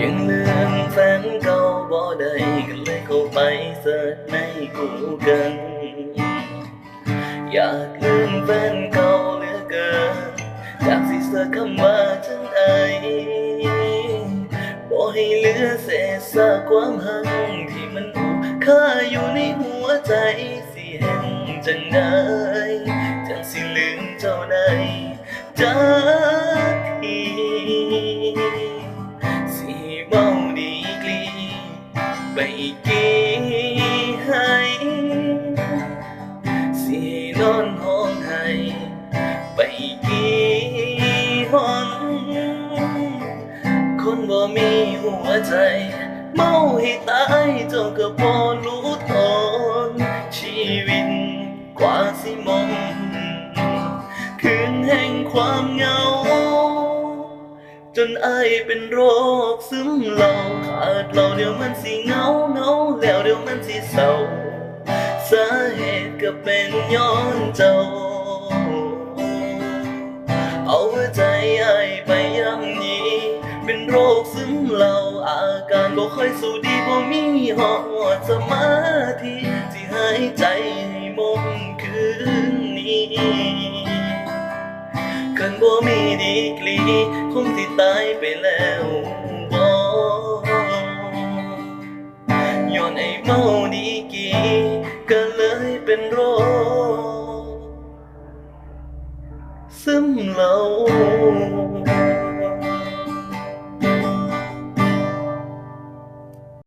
ยังลืมแฟนเก่าบ่ได้ก็เลยเข้าไปเสิร์ชในกูเกิลอยากลืมแฟนเก่าเหลือเกินอยากสิเสิร์ชคำว่าจังไอบ่ให้เหลือเศษซากความหังที่มันอุค่าอยู่ในหัวใจสิแห่งจังไดจังสิลืมเจ้าได้จา ไปกี่ให้สีนอนห้องให้ไปกี่หอนคนบ่มีหัวใจ เมาให้ตายเจ้าก็บ่รู้ตนชีวิตกว่าสิมองคืนแห่งความเหงา จนอายเป็นโรคซึมเหลาขาดเราเดี๋ยวมันสิเงาเงาแล้วเดี๋ยวมันสิเศร้าสาเหตุก็เป็นย้อนเจ้า เอาหัวใจอายไปย่ำยีเป็นโรคซึมเหลาอาการบ่ค่อยสู้ดีบ่มีหอดสมาธิที่หายใจให้มงคืนนี้ คนที่ตายไปแล้วบ่ย้อนไอ้เมาดีกีก็เลยเป็นโรคซึมเหลา